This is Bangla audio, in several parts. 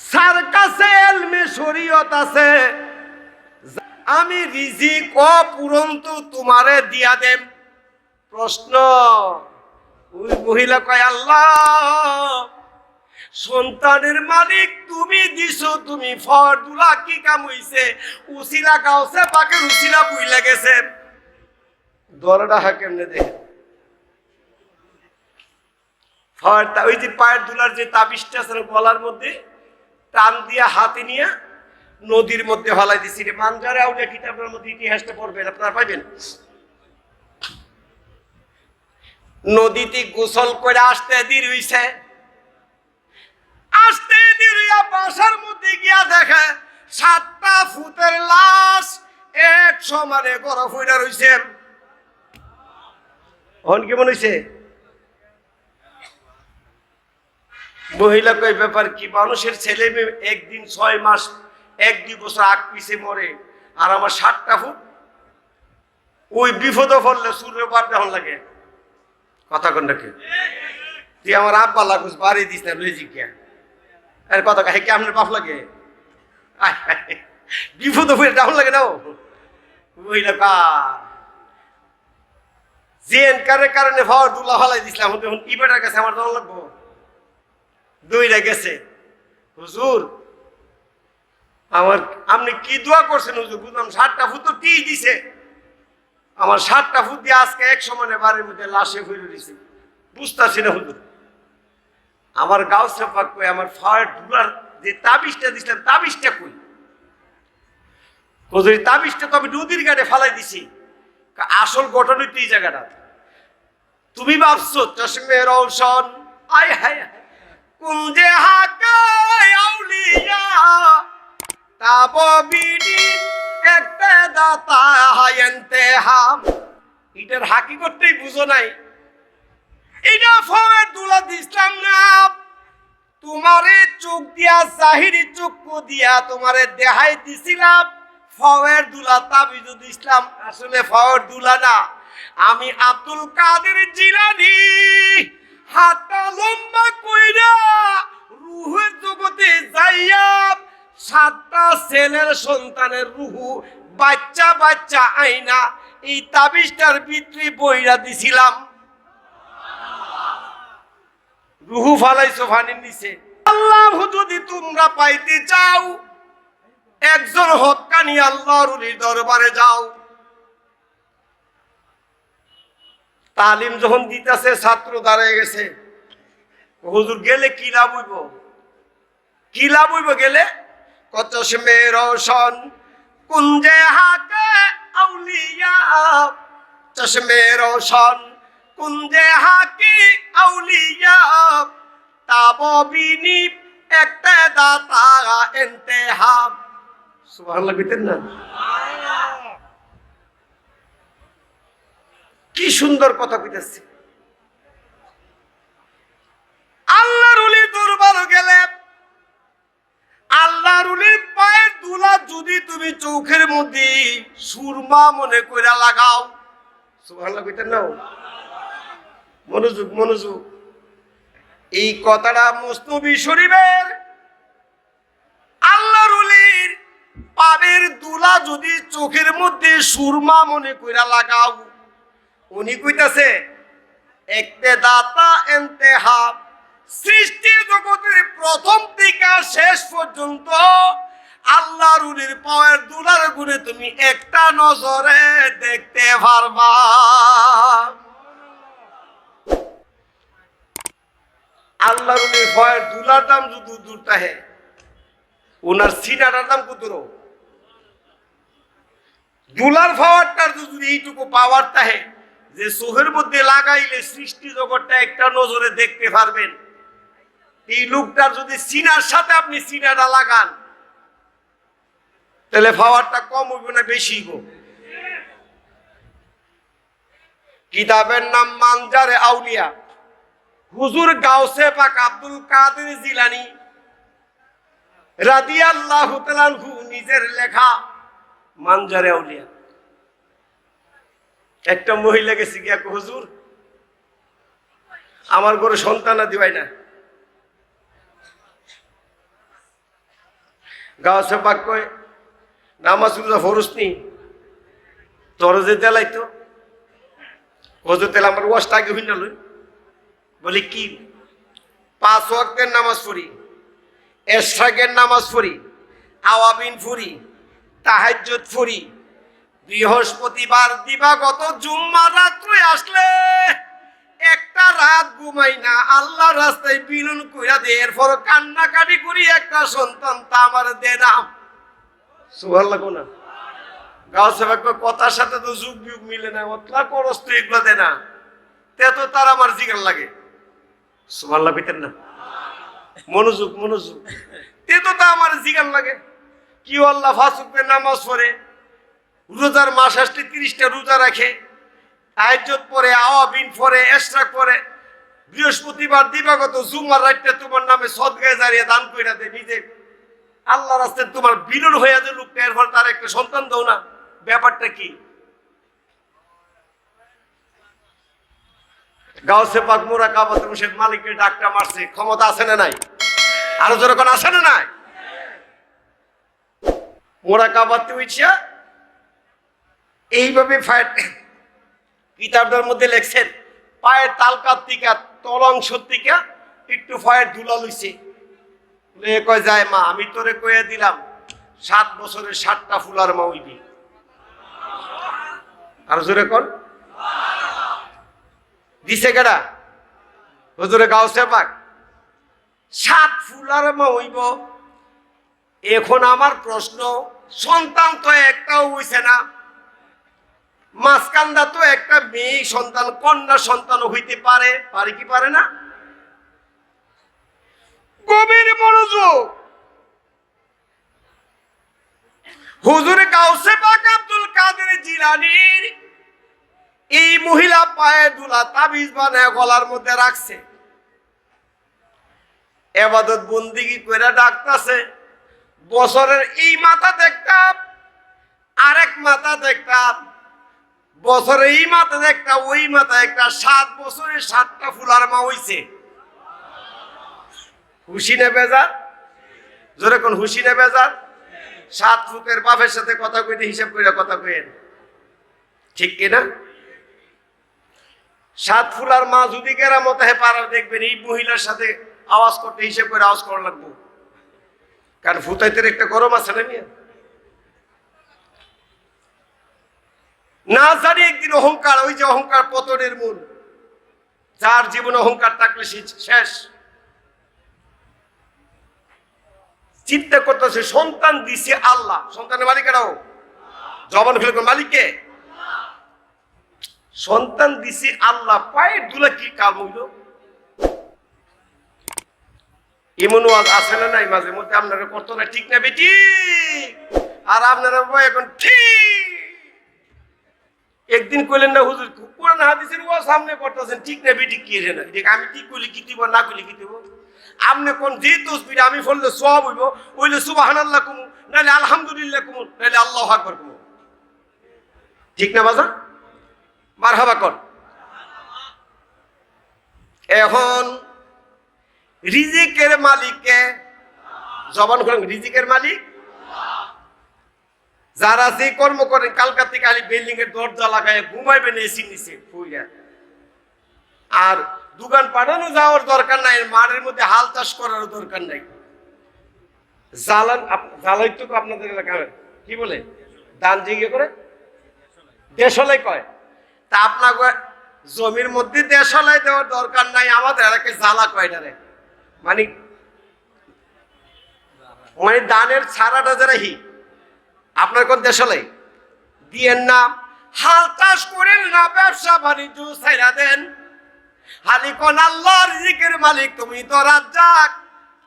সার কাছে এলমে আছে। আমি রিজিক অপুরন্তু তোমারে দিয়া দেব প্রশ্ন, ওই মহিলা কয়, আল্লাহ, সন্তানের মালিক তুমি দিছো, তুমি ফর দুলা কি কাম হইছে? উসিলা গাওছে পাকে উসিলা বুইলা গেছে। দরটা হা কেমনে দেখে? ফর ওই যে পায়ের দুলার যে তাবিজটা আছে গলার মধ্যে? টান দিয়া হাতে নিয়ে নদীর মধ্যে হলাই দিছি রে। মানজারে আউলিয়া কিতাবের মধ্যে ইতিহাসটা পড়বেন, আপনারা পাইবেন? নদীতে গোসল করে আসতে দির হইছে। আসতে দির হইয়া বাসার মধ্যে গিয়া দেখে সাতটা ফুটের লাশ এক সমানে গরম হইয়া রইছে। হন কেমন হইছে? মহিলা কই ব্যাপার কি? মানুষের ছেলে মেয়ে একদিন ছয় মাস, এক দুই বছর আগ পিছে মরে, আর আমার ষাটটা ফুট, ওই বিপদে পড়লে সূর্য পার দেওয়ার লাগে। কথা কোনটাকে তুই আমার আব্বা লাগুস, বাড়ি দিস না, লই জিজ্ঞা। আর, কথা হে কেমন বাপ লাগে? বিপদে ডাউন লাগে না ও। মহিলা কা জেন কারে কারণে ভাওয়ার দুলা হলাই দিছিলাম এখন কি বেটার কাছে আমার দাম লাগবো। দুইটা গেছে। হুজুর, আমার আপনি কি দোয়া করছেন হুজুর? বুঝলাম ষাটটা ফুট তো টি দিছে। আমার ষাটটা ফুট দিয়ে আজকে এক সমানে বাড়ির মধ্যে লাশে ফিরে দিছে। বুঝতেছি না হুজুর। আমার গাও সাফা কই, আমার ফায়ার ডুলার যে তাবিজটা দিছিলাম, তাবিজটা কই? হুজুর তাবিজটা তো আমি নদীর গাড়ে ফালাই দিছি। আসল ঘটনা তো এই জায়গাটা। তুমি ভাবছ চশমে রৌশন আয় হায় হায় কুঞ্জে হাকায় আউলিয়া তাববিনি একটা দাতা হায়ন্তে হাম। এটার হাকি করতেই বুঝো নাই। এটা ফয়ের দুলা দিসলাম না। তোমারে চোখ দিয়া, জাহিরি চক্ষু দিয়া তোমারে দেহাই দিছিলাম। ফয়ের দুলা তাবিজ দিছিলাম আসলে ফয়ের দুলা না। আমি আব্দুল কাদের জিলানি। হাতটা লম্বা কইরা রুহের জগতে যাইয়া সাতটা ছেলের সন্তানের রুহু বাচ্চা বাচ্চা আইনা এই তাবিজটার ভিতরে বইরা দিছিলাম। রুহু ফালাইছো ফানির নিচে। আল্লাহ যদি তোমরা পাইতে চাও, একজন হক্কানি আল্লাহর দরবারে যাও। তালিম যখন দিতেছে, ছাত্র দাঁড়িয়ে গেছে। হুজুর গেলে কি লাভ হইব? কি লাভ হইব গেলে? কত সমে রোশন কুঞ্জে হাকে আউলিয়া। চশমে রোশন কুঞ্জে হাকি আউলিয়া। তাববিনি একটা দাতা, এন্তেহাব। সুবহানাল্লাহ কইতেন না? কি সুন্দর কথা কইতেছে। আল্লাহর উলি দরবার গেলে আল্লাহর উলির পায়ের দুলা যদি তুমি চোখের মধ্যে সুরমা মনে কইরা লাগাও। সুবহানাল্লাহ কইতেন না মনোযোগ মনোযোগ। এই কথাটা মুস্তবি শরীফের আল্লাহর উলির পাবের দুলা যদি চোখের মধ্যে সুরমা মনে কইরা লাগাও উনি কইতাছে, একতে দাতা এন্তেহাব সৃষ্টি জগতের প্রথম থেকে শেষ পর্যন্ত আল্লাহ রুলির পাওয়ার দুলার গুণে তুমি একটা নজরে দেখতে পারবা। আল্লাহ রুলির পাওয়ার দুলার দাম যদি দূর তাহে ওনার সিনাটার দাম কত দুলার পাওয়ারটার যদি এইটুকু পাওয়ার তাহে যে চোখের মধ্যে লাগাইলে সৃষ্টি জগৎটা একটা নজরে দেখতে পারবেন। এই লোকটার যদি সিনার সাথে আপনি সিনাটা লাগান, তাহলে পাওয়ারটা কম হইব না বেশি গো কিতাবের নাম মানজারে আউলিয়া। হুজুর গাউসে পাক আব্দুল কাদের জিলানি রাদিয়াল্লাহু তাআলাহু নিজের লেখা মানজারে আউলিয়া। একটা গিয়া কয়, হুজুর আমার ঘরে সন্তান দিবাই না। গাছে পাক কয় নামাজ রোজা ফরস নি তোর যে তেলাইতো হজর তেল আমার ওয়াশটা আগে হইনা লই। বলি কি? পাঁচ ওয়াক্তের নামাজ পড়ি এশরাকের নামাজ পড়ি আওয়াবিন ফুরি তাহাজ্জুদ ফুরি বৃহস্পতিবার দিবাগত জুম্মা রাত্রে আসলে একটা রাত ঘুমাই না আল্লাহ রাস্তায় বিলুন কইরা দে, এরপর কান্নাকাটি করি একটা সন্তান তা আমার দে না। সুভার লাগো না। কথার সাথে তো যুগ যুগ মিলে না, অতলা করস তো এগুলো দে না। তে তো তার আমার জিগার লাগে। সুভার লাগবেন না। মনোযোগ মনোযোগ। তে তো তা আমার জিগার লাগে। কি আল্লাহ ফাসুকের নামাজ পড়ে রোজার মাস আসলে তিরিশটা রোজা রাখে। আয়োজত পরে, আওয়াবিন পরে এসরা করে বৃহস্পতিবার দিবাগত জুমার রাতটা তোমার নামে সদগায় জারিয়ে দান কইরা দে নিজে। আল্লাহ রাস্তায় তোমার বিলন হয়ে যে লোকটা এরপর তার একটা সন্তান দাও না। ব্যাপারটা কি? গাউসে পাক মোরা কাবাত মুশেদ মালিকের ডাকটা মারছে, ক্ষমতা আছে না নাই? আরও যখন আছে না নাই? মোরা কাবাতে উঠছে এইভাবে কিতাবটার মধ্যে লেখছেন, পায়ের তালকার থেকে তলাংশ থেকে একটু ফায়ের ধুলা লইছে। কয়, যায় মা, আমি তোরে কয়ে দিলাম, সাত বছরের সাতটা ফুলার মা হইবি। আর জোরে কন। দিছে কেডা? হুজুরে গাউসে পাক সাত ফুলার মা হইব। এখন আমার প্রশ্ন, সন্তান তো একটাও হইছে না। মাঝকান্দা তো একটা মেয়ে সন্তান, কন্যা সন্তান হইতে পারে পারে কি পারে না? গভীর মনোযোগ। হুজুরে কাউসে পাক আব্দুল কাদের জিলানির এই মহিলা পায়ে দুলা তাবিজ বানায় গলার মধ্যে রাখছে। এবাদত বন্দিগি কইরা ডাকতাছে, বছরের এই মাথা দেখতাম, আরেক মাথা দেখতাম। বছরে এই মাথায় একটা, ওই মাথায় একটা, সাত বছরে সাতটা ফুলার মা হইছে। হুসি নে বেজার? জোরে কোন হুসি নে বেজার? সাত ফুকের বাপের সাথে কথা কইতে হিসাব করে কথা কইেন ঠিক কিনা সাত ফুলার মা যদি কেরামত হে পাড়ার দেখবেন এই মহিলার সাথে আওয়াজ করতে হিসাব করে আওয়াজ করা লাগবো। কারণ ফুতাইতের একটা গরম আছে না মিয়া? না জানি একদিন অহংকার, ওই যে অহংকার পতনের মূল। যার জীবনে অহংকার থাকলে শেষ। চিন্তা করতেছে, সন্তান দিছে আল্লাহ। সন্তানের মালিকেরাও। জবান ফেলে মালিককে। সন্তান দিছে আল্লাহ, পায়ের দুলা কি কাম হইল? এমন আছে না নাই? মাঝে মধ্যে আপনারা করতো না, ঠিক না বেটি? আর আপনারা এখন ঠিক। একদিন কইলেন না, হুজুর, কোরআন হাদিসের ও সামনে করতেছেন ঠিক না বেটি কি রে না? দেখ, আমি ঠিক কইলে কি দিব, না কইলে কি দিব? আপনি কোন যে তসবির, আমি ফললে সব হইব, ওইলে সুবহানাল্লাহ কুমু নাহলে আলহামদুলিল্লাহ কুমু নাহলে আল্লাহু আকবার কুমু। ঠিক না বাজা মারহাবা কর। এখন, রিজিকের মালিককে, জবান করেন রিজিকের মালিক? যারা যে কর্ম করেন কালকা থেকে আলি বিল্ডিং এর দরজা লাগায় ঘুমাইবেন এসি নিচে আর দোকান পাঠানো যাওয়ার দরকার নাই মাঠের মধ্যে হাল চাষ করার দরকার নাই। জ্বালান জ্বালাই তো আপনাদের এলাকায় কি বলে? দান জিগে করে? দেশলাই কয়। তা আপনার জমির মধ্যে দেশলাই দেওয়ার দরকার নাই, আমাদের এলাকায় জ্বালা কয়টারে মানে মানে দানের ছাড়াটা যারা হি আপনার কোন দেশলাই দিয়েন না হাল চাষ করেন না, ব্যবসা বাণিজ্য ছাইরা দেন। হালি কোন আল্লাহ রিজিকের মালিক, তুমি তো রাজ্জাক।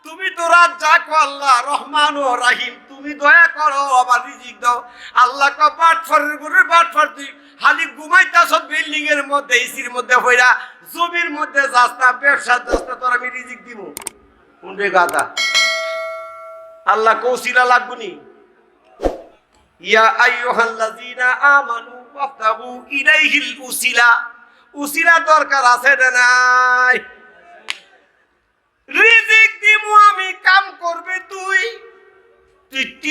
তুমি তো রাজ্জাক আল্লাহ রহমান ও রাহিম। তুমি দয়া করো আবার রিজিক দাও। আল্লাহ ক বাট ফরের গুরু বাট ফর তুই। হালি ঘুমাইতাছ বিল্ডিং এর মধ্যে এসির মধ্যে হইরা। জমির মধ্যে যাস্তা ব্যবসা যাস্তা তোর আমি রিজিক দিব উন্ডে গাদা আল্লাহ কৌশিলা লাগবনি ইয়া আইয়ুহাল্লাযীনা আমানু রিজিক আমি, কাম করবে তুই।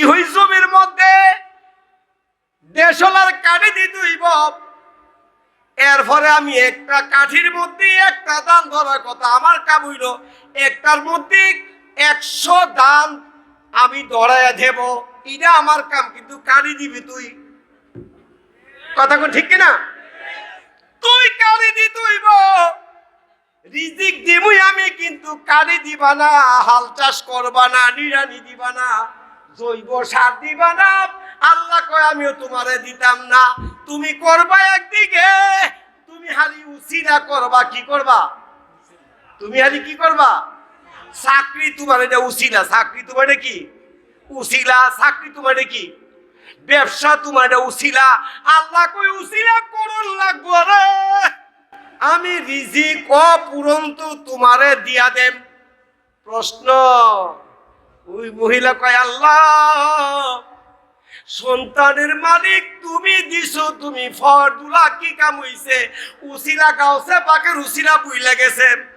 হই জমির মধ্যে। দেশলার কাঠি দিতে হইব এরপরে আমি একটা কাঠির মধ্যে একটা দান ধরার কথা আমার কাম হইল। একটার মধ্যে একশো দান আমি দড়াইয়া দেব এটা আমার কাম, কিন্তু কালি দিবি তুই? কথা কোন ঠিক কিনা? তুই কালি দি তুইব। রিজিক দিবই আমি, কিন্তু কালি দিবা না, হাল চাষ করবা না নিরানি দিবা না, জৈব সার দিবা না। আল্লাহ কয়, আমিও তোমারে দিতাম না। তুমি করবা একদিকে, তুমি হালি উসিলা করবা, কি করবা? তুমি হালি কি করবা? চাকরি তোমার এটা উসিলা চাকরি তোমার কি? উসিলা চাকরি এটা কি? ব্যবসা তোমার এটা উসিলা আল্লাহ কই উসিলা করুন লাগবো রে আমি রিজিক অপুরন্ত তোমারে দিয়া দেম প্রশ্ন। ওই মহিলা কয়, আল্লাহ, সন্তানের মালিক তুমি দিছো, তুমি ফরদুলা কি কাম হইছে? উসিলা গাওছে পাকের উসিলা বুইলা গেছে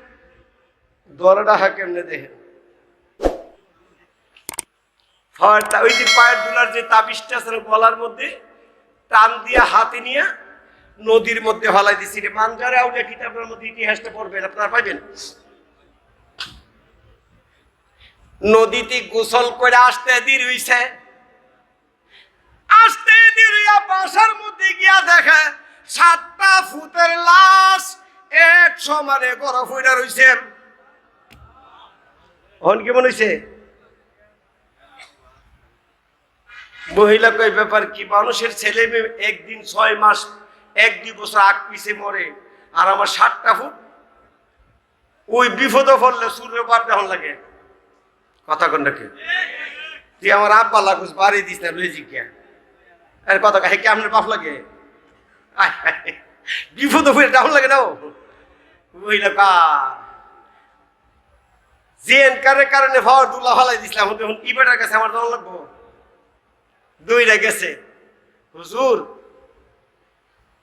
দরটা হা কেমনে দেখেন? ওই যে পায়ের দুলার যে তাবিজটা আছে গলার মধ্যে, টান দিয়া হাতে নিয়ে নদীর মধ্যে হলাই দিছি রে। মানজারে আউলিয়া কিতাবের মধ্যে ইতিহাসটা পড়বেন, আপনারা পাইবেন? নদীতে গোসল করে আসতে দেরি হইছে। আসতে দেরি হইয়া বাসার মধ্যে গিয়া দেখে সাতটা ফুটের লাশ এক সমানে গরফ হইয়া রইছে। হন কেমন হয়েছে মহিলা কই ব্যাপার কি? মানুষের ছেলে মেয়ে একদিন ছয় মাস, এক দুই বছর আগ পিছে মরে, আর আমার ষাটটা ফুট। ওই বিপদ পড়লে সূর্য পার দেহন লাগে। কথা কোন নাকি তুই আমার আব্বা লাগুস, বাড়ি দিস না লুই জিজ্ঞা আরে কথা হে, কি আপনার বাপ লাগে? বিপদ হয়ে ডাউন লাগে না মহিলা কা জেন কারে কারণে ভাওয়ার দুলা হলাই দিছিলাম। এখন ইবেটার কাছে আমার দাম লাগবো। দুইটা গেছে। হুজুর,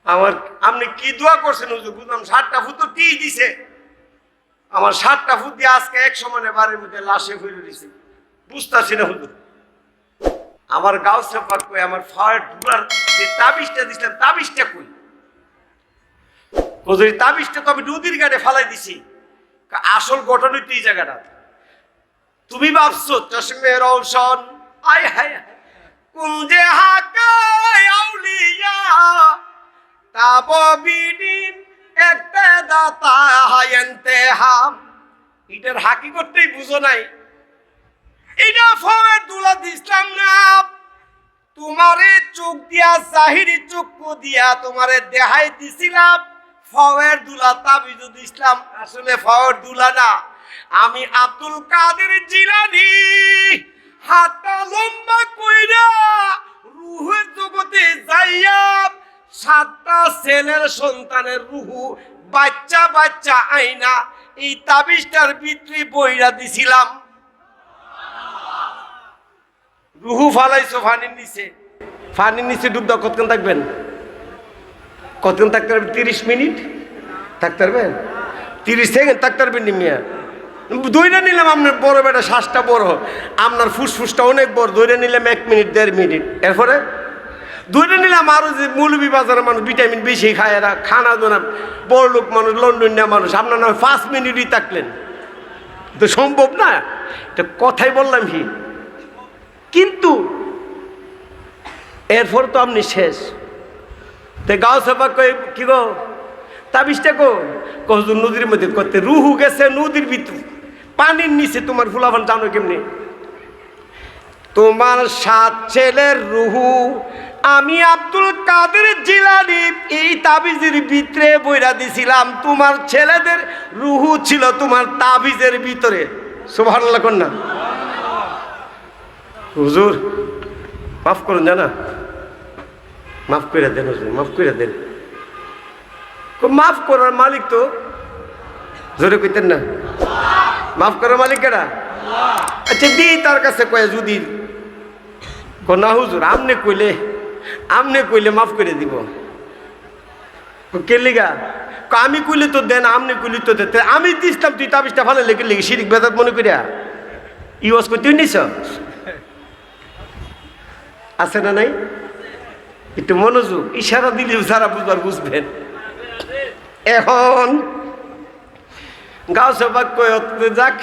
আমার, আপনি কি দোয়া করছেন হুজুর? বুঝলাম ষাটটা ফুট তো টি দিছে। আমার ষাটটা ফুট দিয়ে আজকে এক সমানে বাড়ির মধ্যে লাশে ফিরে দিছে। বুঝতেছি না হুজুর। আমার গাও সেপাক কই, আমার ফায়ার ডুলার যে তাবিজটা দিছিলাম, তাবিজটা কই? হুজুর তাবিজটা তো আমি নদীর ঘাটে ফালাই দিছি। আসল ঘটনা তো এই জায়গাটা। তুমি ভাবছ, চশমে রৌশন আয় হায়, কুঞ্জে হাকায় আউলিয়া। তাবিদিন একটা দাতা হায়ন্তে হাম। এটার হাকি করতেই বুঝো নাই। এটা ফয়ের দুলা দিসলাম না। তোমারে চোখ দিয়া, জাহিরি চক্ষু দিয়া তোমারে দেহাই দিছিলাম। ফয়ের দুলা তাবিজু দিসলাম আসলে ফয়ের দুলা না। আমি আব্দুল কাদের জিলানি। হাতটা লম্বা কইরা রুহের জগতে যাইয়া সাতটা ছেলের সন্তানের রুহু বাচ্চা বাচ্চা আইনা এই তাবিজটার ভিতরে বইরা দিছিলাম। রুহু ফালাইছো ফানির নিচে। ফানির নিচে ডুব দাও, কতক্ষণ থাকবেন? কতক্ষণ থাকতে পারবেন তিরিশ মিনিট? থাকতে পারবেন তিরিশ সেকেন্ড থাকতে পারবেন নি মিয়া? দইটা নিলাম আপনার বড় বেটা, শ্বাসটা বড়। আপনার ফুসফুসটা অনেক বড়। দইটা নিলাম এক মিনিট, দেড় মিনিট। এরপরে? দইটা নিলাম আরও যে মৌলবী বাজারের মানুষ ভিটামিন বেশি খায় এরা। খানা দোনা, বড় লোক মানুষ, লন্ডনিয়া মানুষ। আপনার নামে পাঁচ মিনিটই থাকলেন। তো সম্ভব না? এটা কথাই বললাম কি? কিন্তু এরপর তো আপনি শেষ। তে গাও সভা কই, কি গো? তাবিজটা কো? কহজুর নদীর মধ্যে করতে রুহু গেছে নদীর ভিতর। পানির নিচে তোমার ফুলাফান জানো কেমনি? তোমার সাত ছেলের রুহু, আমি আব্দুল কাদের জিলানি, এই তাবিজের ভিতরে বইরা দিছিলাম। তোমার ছেলেদের রুহু ছিল তোমার তাবিজের ভিতরে। সুবহানাল্লাহ কন্যা। হুজুর, মাফ করুন জানা। মাফ করে দেন হুজুর, মাফ করে দেন। মাফ করার মালিক তো। জোরে কইতেন না। মাফ করার মালিক কেডা আচ্ছা দি তার কাছে কয়ে যদি। না হুজুর, আমনে কইলে আমনে কইলে মাফ করে দিব। কো, কে লিগা? আমি কইলে তো দেন, আমনে কইলে তো দে আমি দিছিলাম, তুই তাবিজটা ভালো লেগে লেগে? শিরিক বেদাত মনে করিয়া ইউজ করতে নিছ আছে না নাই? একটু মনোযোগ, ইশারা দিলেও যারা বুঝবার বুঝবেন। এখন সবাক কয়ে যাক,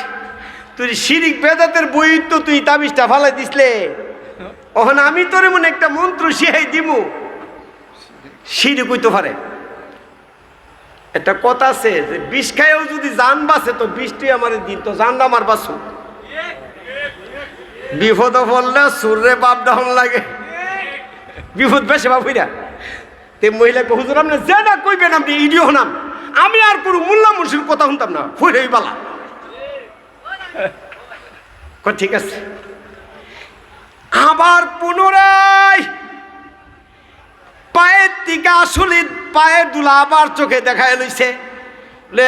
তুই শিরিক বেদাতের বই তো তুই তাবিজটা ফালাই দিসলে। ওখানে আমি তোর মনে একটা মন্ত্র শিহাই দিমু। শিরিক হইতে পারে। একটা কথা আছে যে, বিষ খাইও যদি জান বাসে তো বিষটি আমার দিন, তো জান আমার বাসু বিপদ পড়লে সুরে বাপ ডাউন লাগে। বিপদ বেশি হইরা তে মহিলাকে হুজুর আপনি যে না কইবেন আপনি ইডিও হনাম আমি আর কোনো মোল্লা মুর্শির কথা শুনতাম না। ফুই বালা। কয়, ঠিক আছে। আবার পুনরায় পায়ের দিকে আসলে পায়ের দুলা আবার চোখে দেখায় লইছে। লে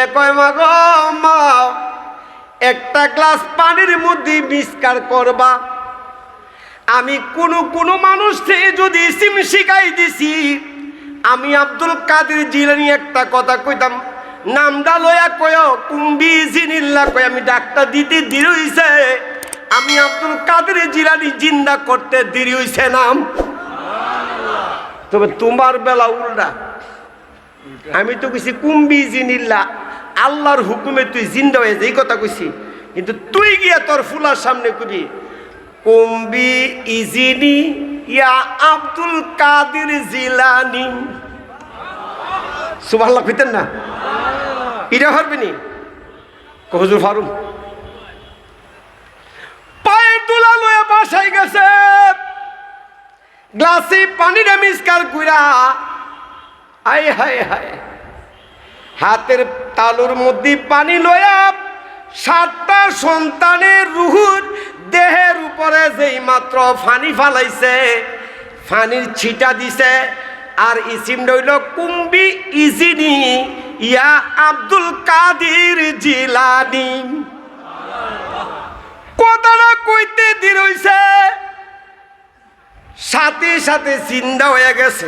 একটা গ্লাস পানির মধ্যে মিসকার করবা? আমি কোনো কোনো মানুষ থেকে যদি সিম শিখাই দিছি, আমি আব্দুল কাদের জিলানি একটা কথা কইতাম নামটা লয়া কয় কুম্বি জিনিল্লা কয়? আমি ডাক্তার দিতে দেরি হইছে। আমি আব্দুল কাদের জিলানি জিন্দা করতে দেরি হইছে নাম। তবে তোমার বেলা উল্টা। আমি তো কইছি কুম্বি জিনিল্লা, আল্লাহর হুকুমে তুই জিন্দা হয়ে যে। কথা কইছি। কিন্তু তুই গিয়া তোর ফুলার সামনে কবি কুম্বি ইজিনি, ইয়া আব্দুল কাদের জিলানি। সুবহানাল্লাহ কইতেন না? এটা পারবেনি হুজুর ফারুম পায়ের তুলা লয়ে বাসায় গেছে। গ্লাসে পানিটা মিসকার কইরা, আয় হায় হায় হাতের তালুর মধ্যে পানি লয়া সাতটা সন্তানের রুহুর দেহের উপরে যেই মাত্র ফানি ফালাইছে, ফানির ছিটা দিছে, আর ইসিম রইল কুম্বি ইজিনি, ইয়া আব্দুল কাদির জিলানি। কথাটা কইতে দিন হইছে। সাথে সাথে চিন্তা হয়ে গেছে।